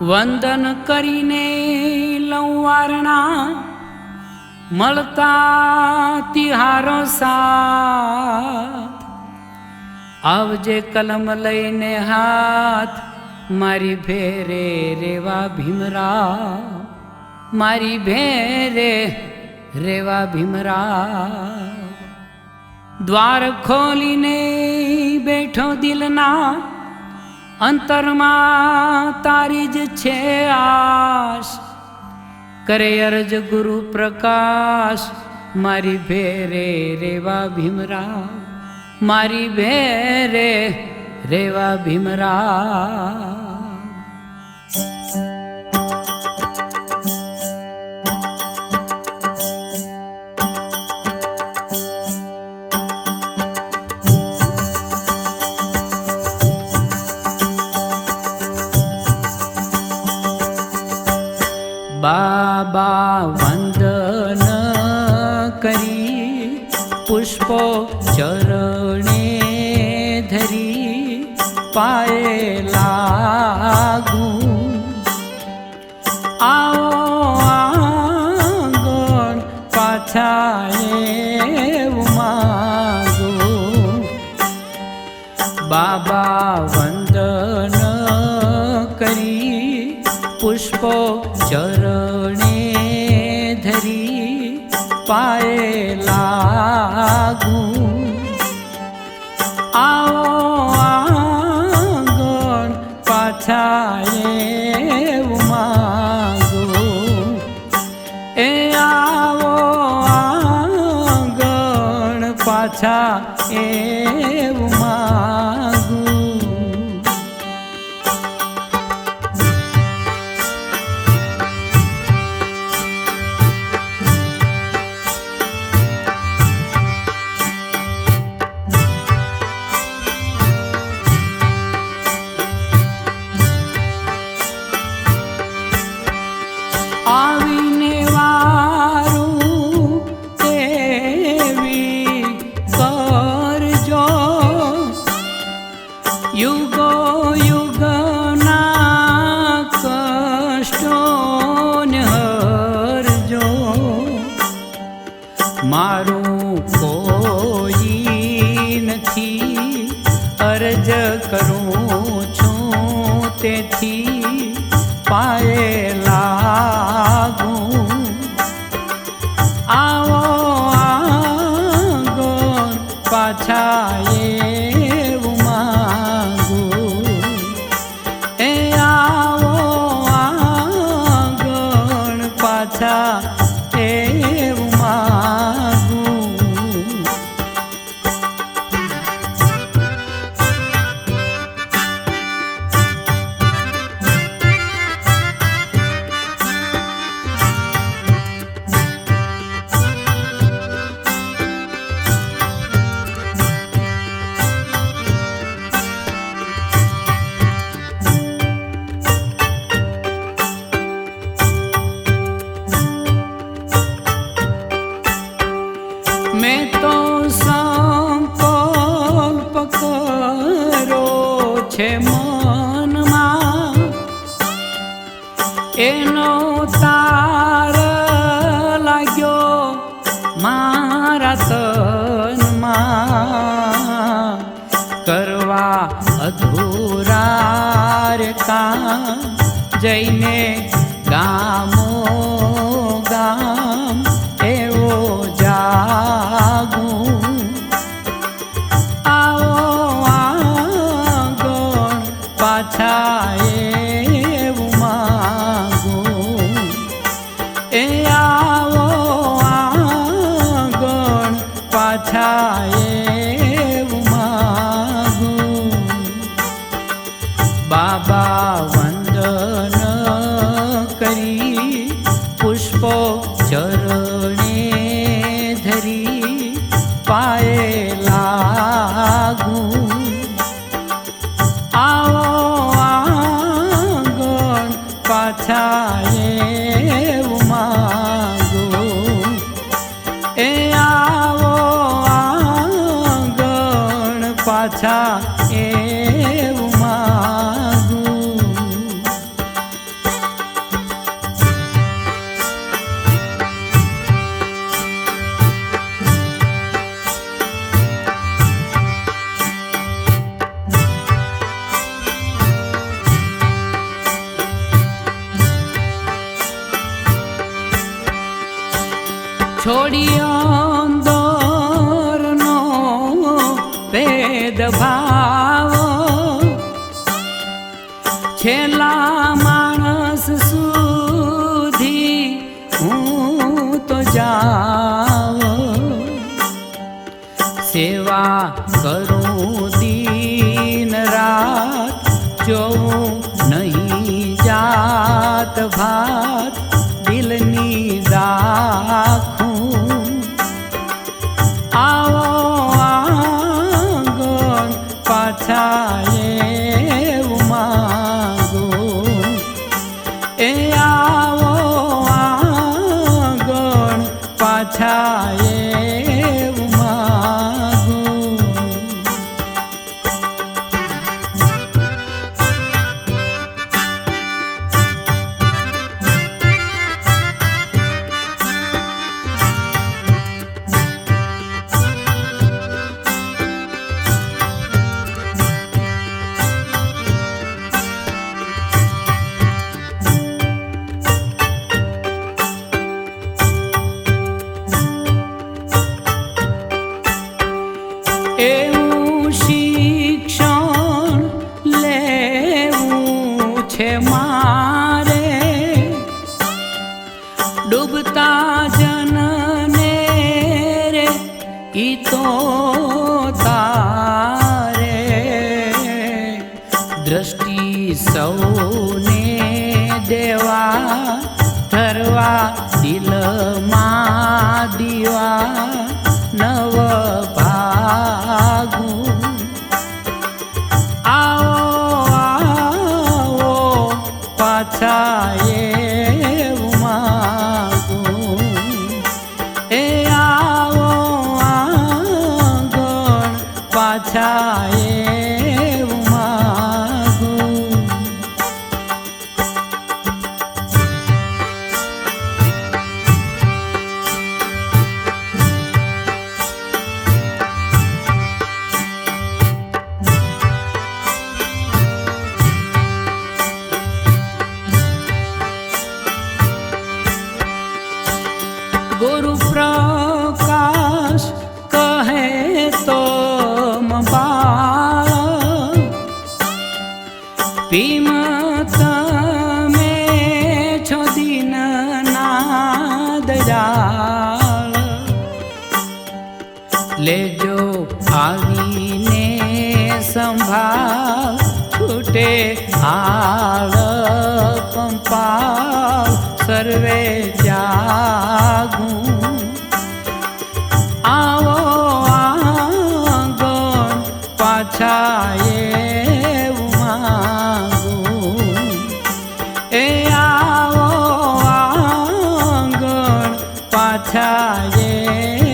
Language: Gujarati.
વંદન કરીને લંવારણા મળતા તિહારો સાથ. આવજે કલમ લઈને હાથ, મારી ભેરે રેવા ભીમરા મારી ભેરે રેવા ભીમરા દ્વાર ખોલીને બેઠો દિલના અંતરમાં તારી જ છે આશ. કરે અરજ ગુરુ પ્રકાશ, મારી ભેરે રેવા ભીમરા મારી ભેરે રેવા ભીમરા પુષ્પો ચરણે ધરી પાએ લાગુ. આવો આંગણ પાછા માગો બાબા વંદન કરી પુષ્પો ચરણે પાયે લાગુ આવો આગળ પાછા એવું માગો એ આવો એવું કરું છું. તેથી પાયે જઈને છોડી અંદરનો ભેદભાવ. છેલ્લા માણસ સુધી હું તો સેવા કરું દીન રાત, જોઉં નહીં જાત ભાવ. डुबता जनरे इतो પાછા તમે છો દિન ના દયાળ લેજો આવીને સંભાળ છૂટે આળ પંપાળ સર્વે જાગું પાછા